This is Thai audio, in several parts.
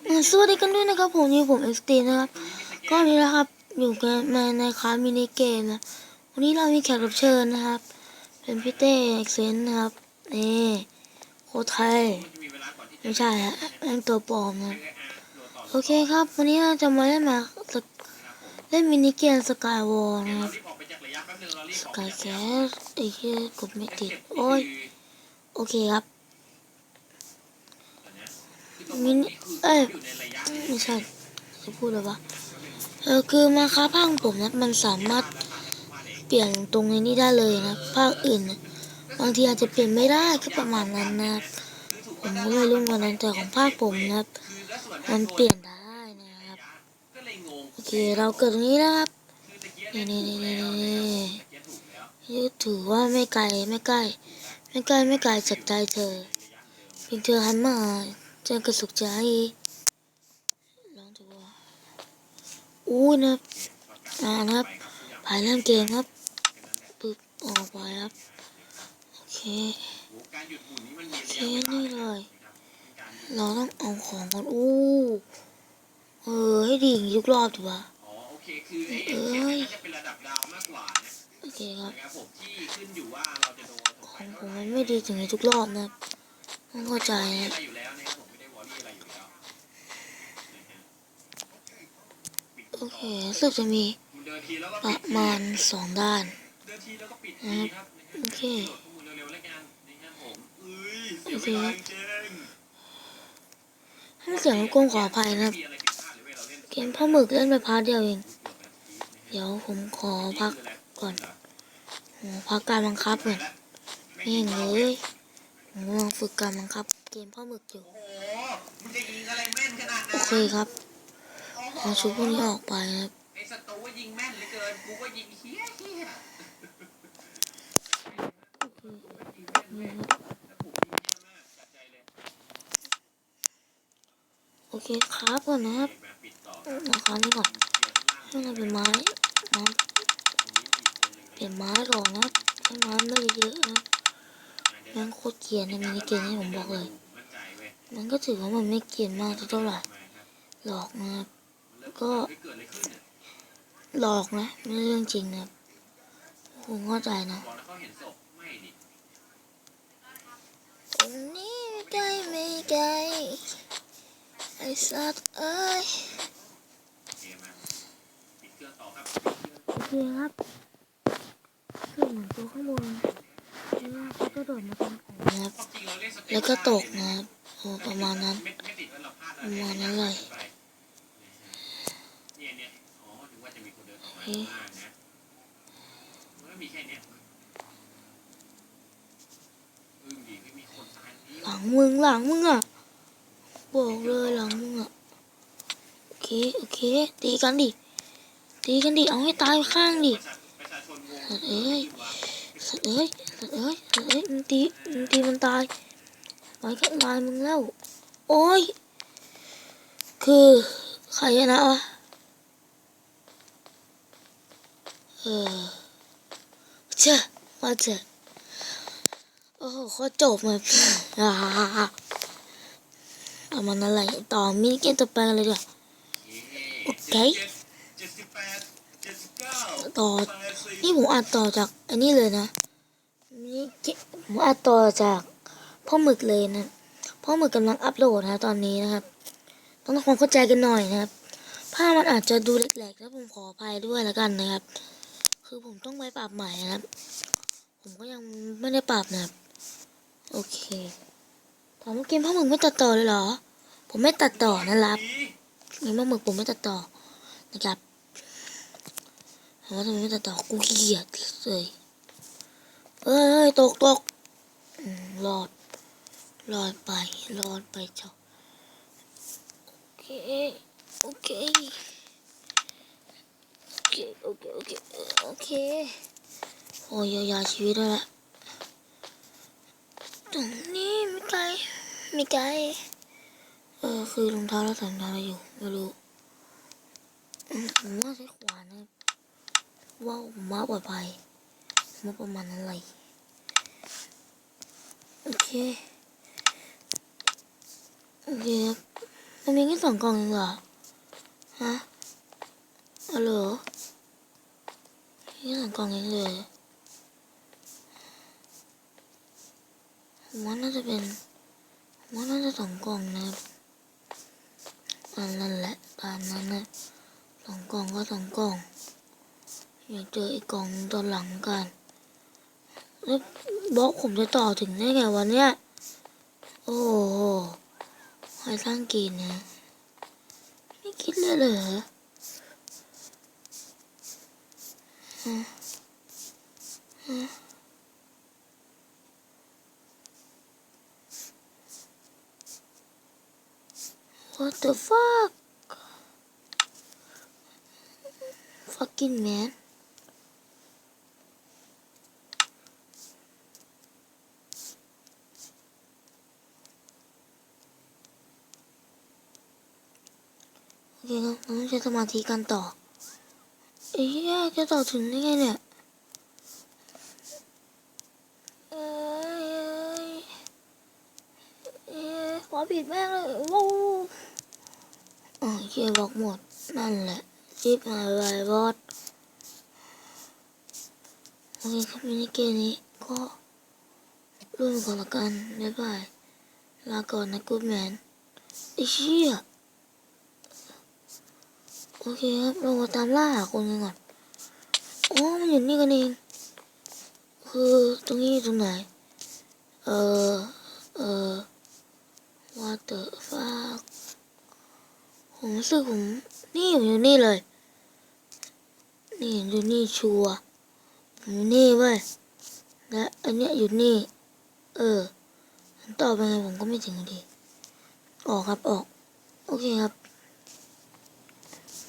สวัสดีกันด้วยนะครับผมนี่ผมเอสตีนะครับก็นนี้นะครับอยู่กันมาในคาสมินิเกมนะวันนี้เรามีแขกรับเชิญนะครับ เป็นพี่เต้เอ็กเซนนะครับนี่โคไทยไม่ใช่ฮะแม่งตัวปลอมนะโอเคครับ วันนี้เราจะมาเล่นมาเล่นมินิเกมสกายวอลนะครับสกายแคสไอ้เหี้ยกดไม่ติดโอ้ยโอเคครับ มินิเอ้ยไม่ใช่จะพูดอะไรวะเออคือมาค้าภาคของผมนะมันสามารถเปลี่ยนตรงในนี้ได้เลยนะภาคอื่นบางทีอาจจะเปลี่ยนไม่ได้ก็ประมาณนั้นนะผมก็ไม่รู้เหมือนกันแต่ของภาคผมนะครับ มันเปลี่ยนได้นะครับโอเคเราเกิดตรงนี้นะครับนี่นี่นี่นี่นี่นี่ถือว่าไม่ไกลไม่ใกล้ ไม่ใกล้ไม่ไกลจากใจเธอเพียงเธอหันมา จอกระสุกใจลองดูว่าอู้นะครับอ่านะครับไปเริ่มเกมครับปึ๊บออกไปครับโอเคโอเคนี่เลยเราต้องเอาของก่อนอู้เออให้ดีอย่างนี้ทุกรอบถูกปะอ๋อโอเคคือไอ้เอ็มเน่าเป็นระดับดาวมากกว่านะโอเคครับของผมมันไม่ดีถึงนี้ทุกรอบนะครับต้องเข้าใจไม่นะ อะไรอยู่แล้วนะครับผมไม่ได้วอรี่อะไรอยู่แล้วนะฮะ โอเคสึกจะมีประมาณสองด้านเดินทีแล้วก็ปิดทีครับโอเคโอเร็วๆแล้วกันนะครับผมเสียงถ้าเสียงกวนขออภัยนะครับ เกมพ่อหมึกเล่นไปพาร์ทเดียวเอง เดี๋ยวผมขอพักก่อนโหพักการบังคับก่อนนี่เงยผมกำลังฝึกการบังคับ เกมพ่อหมึกอยู่ โอเคครับ เอาชุดพวกนี้ออกไปนะครับไอ้ศัตรูว่ายิงแม่นเหลือเกินกูก็ยิงเฮี้ยเฮี้ยโอเคครับก่อนนะครับราคานี้ก่อนให้มันเป็นไม้ไม้เปลี่ยนไม้หรอกนะครับใช้ไม้ไม่เยอะนะแม่งโคตรเกรียนในมินิเกมนี่ผมบอกเลย มันก็ถือว่ามันไม่เกรียนมากเท่าไหร่หลอกนะครับ ก็หลอกนะไม่ใช่เรื่องจริงนะครับผมเข้าใจนะบอกแล้วเขาเห็นศพไม่ดิตรงนี้ไม่ไกลไม่ไกลไอ้สัตว์เอ้ยโอเคครับคือเหมือนตัวข้างบนแล้วเขาก็โดดมาตรงผมนะครับแล้วก็ตกนะครับโอ้ประมาณนั้นประมาณนั้นเลย หลังมึงหลังมึงอะบอกเลยหลังมึงอะโอเคโอเคตีกันดิตีกันดิเอาให้ตายข้างดิสัตว์เอ้ยสัตว์เอ้ยสัตว์เอ้ยสัตว์เอ้ยมึงตีมึงตีมันตายไปแค่ลายมึงแล้วโอ้ยคือใครชนะวะ เออเจ้าว่าเจ้าโอ้โหโคตรจบเลยอ่าเอามันอะไรต่อมินิเกมต่อไปกันเลยดีกว่าโอเคต่อนี่ผมอัดต่อจากอันนี้เลยนะนี่ผมอัดต่อจากพ่อหมึกเลยนะพ่อหมึกกำลังอัปโหลดนะตอนนี้นะครับต้องทำความเข้าใจกันหน่อยนะครับภาพมันอาจจะดูแหลกๆแล้วผมขออภัยด้วยแล้วกันนะครับ คือผมต้องไปปรับใหม่นะครับ ผมก็ยังไม่ได้ปรับนะครับ โอเคถามว่าเกมพ่อหมึกไม่ตัดต่อเลยเหรอ ผมไม่ตัดต่อนะครับเกมพ่อหมึกผมไม่ตัดต่อนะครับถามว่าทำไมไม่ตัดต่อกูเกลียดเลยเอ้ยตกตกรอดรอดไปรอดไปเจ้าโอเคโอเค โอเค โอเค โอเค โอ้ยยาชีวิตแล้วล่ะตรงนี้ไม่ไกล ไม่ไกล เออ คือรองเท้าเราใส่รองเท้าอะไรอยู่ ไม่รู้ผมว่าใช้ขวานนะว้าวผมว่าปลอดภัยมว่าประมาณนั้นเลยโอเค โอเคครับมันมีแค่สองกล่องเองเหรอ ฮะอ๋อเหรอ มีแค่สองกล่องเองเลยผมว่าน่าจะเป็นผมว่าน่าจะสองกล่องนะครับอันนั้นแหละตามนั้นนะสองกล่องก็สองกล่องอยากเจออีกกล่องตอนหลังกันแล้วบล็อกผมจะต่อถึงได้ไงวันเนี้ยโอ้โหใครสร้างกินนะไม่คิดเลยเหรอฮะฮะ What the fuck fucking man โอเคครับเราต้องใช้สมาธิกันต่อ เอ้ยจะต่อถึงได้ไงเนี่ยเอ้ยเอ้ยขอปิดแม่งเลยว้าวอ๋อเกียร์บอกหมด นั่นแหละรีบหายไปบอสโอเคครับมินิเกมนี้ก็ร่วมก่อนละกัน บ๊ายบาย ลาก่อนนะกูดแมนไอ้เชี่ย โอเคครับ เราตามล่าคนกันก่อนอ๋อมันอยู่นี่กันเอง คือตรงนี้ตรงไหน เออเออ what the fuck ผมรู้สึกผม นี่ผมอยู่นี่เลย นี่อยู่นี่ชัวร์ผมอยู่นี่เว้ย และอันเนี้ยอยู่นี่ เออต่อไปไงผมก็ไม่ถึงดี ออกครับออก โอเคครับ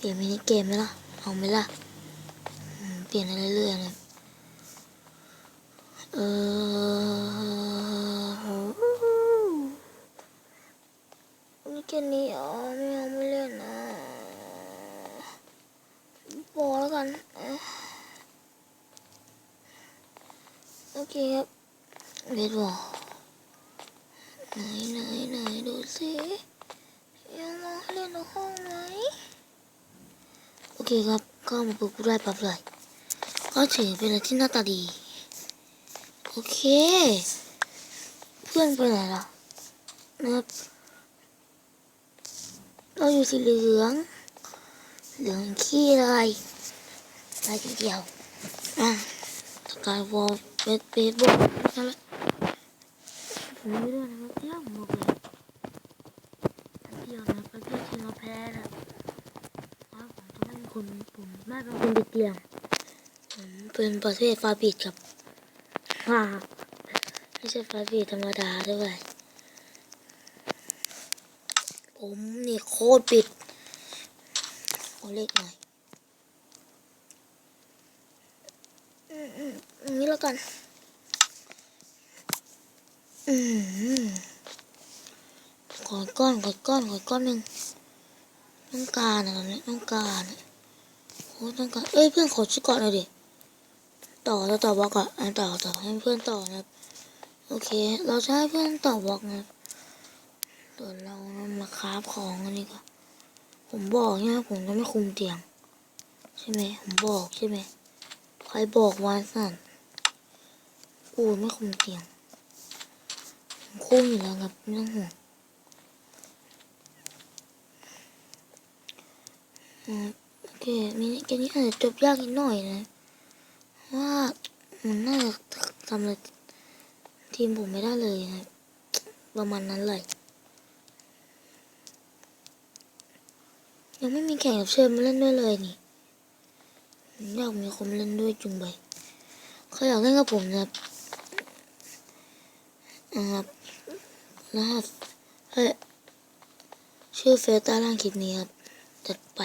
เปลี่ยนมินิเกมไหมล่ะ เอาไหมล่ะ เปลี่ยนเรื่อยๆเลยเออมินิเกมนี้อ๋อไม่เอาไม่เล่นนะพอแล้วกัน โอเคครับเบสบอลไหนไหนไหนดูสิยังมองเล่นในห้องไหม อเคครับ ก็มาปุ๊บได้ปั๊บเลย ก็ถือเป็นอะไรที่หน้าตาดี โอเค เพื่อนไปไหนล่ะนะครับเราอยู่สีเหลือง เหลืองขี้อะไรอะไรทีเดียว อะสกายวอลเบสเบสบอลนั่นแหละผมไม่ด้วยนะครับเที่ยวผมบอกเลยเที่ยวนะไปเที่ยวที่เราแพ้นะ ว่าผมจะไม่เป็น คนผมไม่เป็นคนติดเตียงผมเป็นประเภทฟาบิดครับฮ่าไม่ใช่ฟาบิดธรรมดาด้วยผมนี่โคตรปิดขอเล็กหน่อยอืมอืมอย่างนี้แล้วกัน อืมขอก้อนขอก้อนขอก้อนหนึ่งต้องการอะตอนนี้ต้องการ ต้องการเอ้ยเพื่อนขอชื่อก่อนหน่อยดิ ต่อจะต่อบล็อกอะอะต่อต่อให้เพื่อนต่อนะครับโอเค เราให้เพื่อนต่อบล็อกนะครับส่วนเรามาคราฟของอันนี้ก็ผมบอกใช่ไหมผมจะไม่คุมเตียง ใช่ไหมผมบอกใช่ไหมใครบอกวาสั่นกูไม่คุมเตียงผมคุมอยู่แล้วครับไม่ต้องห่วงอืม เคมินิเกมนี้อาจจะจบยากนิดหน่อยนะว่ามันน่าจะทำอะไรทีมผมไม่ได้เลยนะประมาณนั้นเลย ยังไม่มีแข่งกับเชิญมาเล่นด้วยเลยนี่อยากมีคนเล่นด้วยจุงใบเขาอยากเล่นกับผมนะครับนะครับรหัสเฮ้ยชื่อเฟซใต้ล่างคลิปนี้ครับจัดไป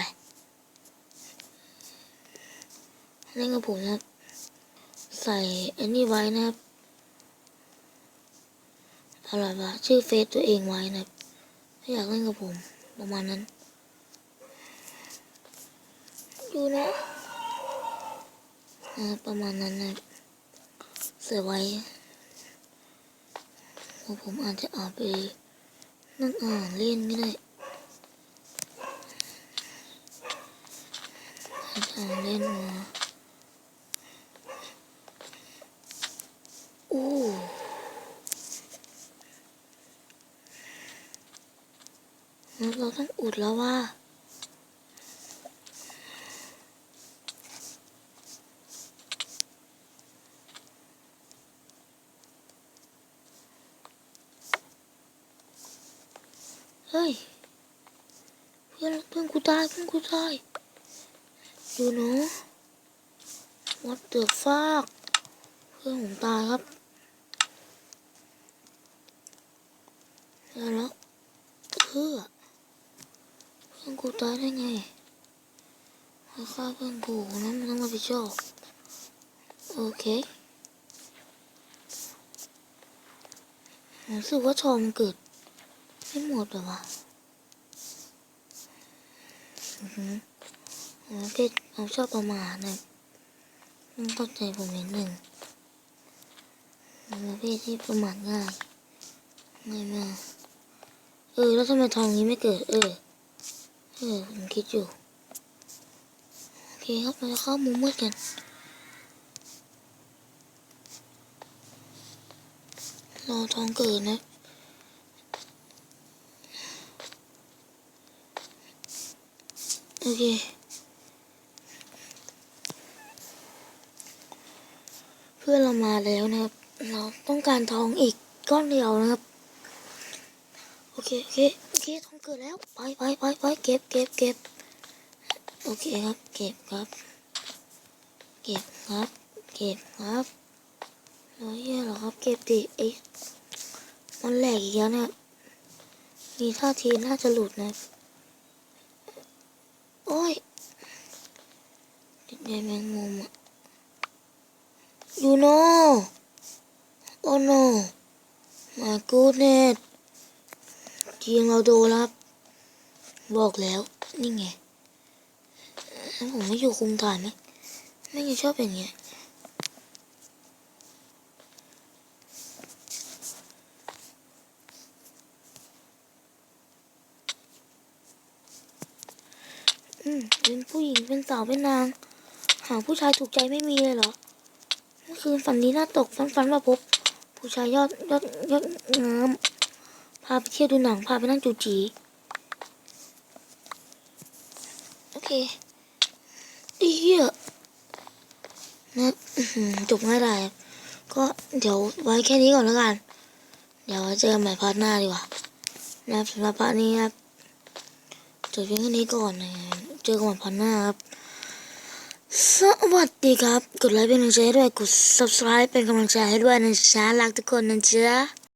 นั่นก็ผมนะใส่อันนี้ไว้นะครับอะไรวะชื่อเฟซตัวเองไว้นะถ้าอยากเล่นกับผมประมาณนั้น ดูนะนะประมาณนั้นนะเสียไว้ผมอาจจะออกไปนั่งอ่านเล่นก็ได้อาจจะเล่นมา เราต้องอุดแล้วว่าเฮ้ย เพื่อนเพื่อนกูตายเพื่อนกูตายอยู่เนาะ what the fuck เพื่อนผมตายครับแล้วเพื่อ อนกูตายได้ไงมาฆ่าเพื่อนกูนั้นมันต้องรับผิดชอบโอเครู้สึกว่าชอมนเกิดไม่หมดเหรอวะอือหือประเภทเขาชอบประมาทนะต้องเข้าใจผมนิดหนึ่งเป็นประเภทที่ประมาทง่ายง่ายมากเออ แล้วทำไมทองนี้ไม่เกิด เออ เออผมคิดอยู่ โอเคครับ เราจะเข้ามุมมืดกัน รอทองเกิดนะโอเคเพื่อนเรามาแล้วนะครับ เราต้องการทองอีกก้อนเดียวนะครับ โอเค โอเคโอเค ทองเกิดแล้ว ไปไปไปไปเก็บเก็บเก็บโอเคครับ เก็บครับ เก็บครับ เก็บครับร้อยเหี้ยเหรอครับ เก็บดิไอ้มันแหลกอีกแล้วเนี่ย มีท่าทีน่าจะหลุดนะ โอ้ยติดใยแมงมุมอะยูโนโอ้โนมากูเน็ต ทีมเราโดนครับ บอกแล้วนี่ไงแล้วผมไม่อยู่คุมฐานไหมไม่ยังชอบอย่างเงี้ยอืมเป็นผู้หญิงเป็นสาวเป็นนาง หาผู้ชายถูกใจไม่มีเลยเหรอเมื่อคืนฝันดีน่าตกฝันฝันว่าพบ ผู้ชายยอดยอดยอดงาม พาไปเที่ยวดูหนัง พาไปนั่งจูจี โอเคอีเหี้ยนะจบง่ายได้ก็เดี๋ยวไว้แค่นี้ก่อนแล้วกัน เดี๋ยวเจอกันใหม่พาร์ทหน้าดีกว่านะสำหรับพาร์ทนี้ครับจบเพียงแค่นี้ก่อนนะเจอกันใหม่พาร์ทหน้าครับสวัสดีครับ กดไลค์เป็นกำลังใจให้ด้วย กด subscribe เป็นกำลังใจให้ด้วยนะจ๊ะรักทุกคนนะจ๊ะ